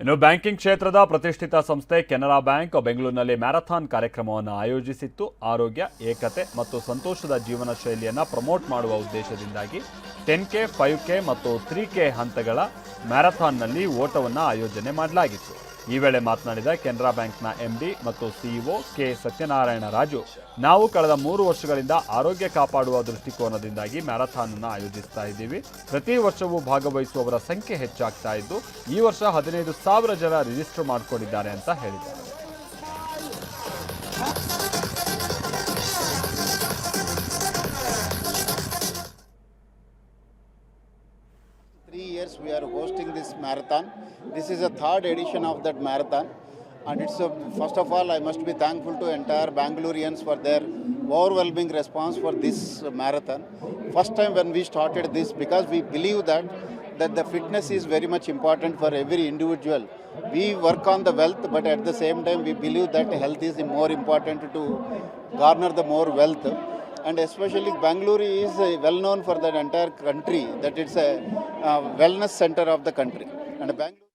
ಇನ್ನು ಬ್ಯಾಂಕಿಂಗ್ ಕ್ಷೇತ್ರದ ಪ್ರತಿಷ್ಠಿತ ಸಂಸ್ಥೆ ಕೆನರಾ ಬ್ಯಾಂಕ್ ಬೆಂಗಳೂರಿನಲ್ಲಿ ಮ್ಯಾರಥಾನ್ ಕಾರ್ಯಕ್ರಮವನ್ನು ಆಯೋಜಿಸಿತ್ತು. ಆರೋಗ್ಯ, ಏಕತೆ ಮತ್ತು ಸಂತೋಷದ ಜೀವನ ಶೈಲಿಯನ್ನು ಪ್ರಮೋಟ್ ಮಾಡುವ ಉದ್ದೇಶದಿಂದಾಗಿ ಟೆನ್ ಕೆ, ಫೈವ್ ಕೆ ಮತ್ತು ತ್ರೀ ಕೆ ಹಂತಗಳ ಮ್ಯಾರಥಾನ್ನಲ್ಲಿ ಓಟವನ್ನು ಆಯೋಜನೆ ಮಾಡಲಾಗಿತ್ತು. ಈ ವೇಳೆ ಮಾತನಾಡಿದ ಕೆನರಾ ಬ್ಯಾಂಕ್ನ ಎಂಡಿ ಮತ್ತು ಸಿಇಒ ಕೆ ಸತ್ಯನಾರಾಯಣ ರಾಜು, ನಾವು ಕಳೆದ ಮೂರು ವರ್ಷಗಳಿಂದ ಆರೋಗ್ಯ ಕಾಪಾಡುವ ದೃಷ್ಟಿಕೋನದಿಂದಾಗಿ ಮ್ಯಾರಥಾನ್ ಅನ್ನು ಆಯೋಜಿಸ್ತಾ ಇದ್ದೀವಿ. ಪ್ರತಿ ವರ್ಷವೂ ಭಾಗವಹಿಸುವವರ ಸಂಖ್ಯೆ ಹೆಚ್ಚಾಗ್ತಾ ಇದ್ದು, ಈ ವರ್ಷ ಹದಿನೈದು ಸಾವಿರ ಜನ ರಿಜಿಸ್ಟರ್ ಮಾಡಿಕೊಂಡಿದ್ದಾರೆ ಅಂತ ಹೇಳಿದ್ದಾರೆ. Three years we are hosting this marathon. This is a third edition of that marathon. And it's a, first of all, I must be thankful to entire Bangaloreans for their overwhelming response for this marathon. First time when we started this, because we believe that that the fitness is very much important for every individual. We work on the wealth, but at the same time, we believe that health is more important to garner the more wealth and especially Bangalore is uh, well known for the entire country that it's a Uh, wellness center of the country and Bangalore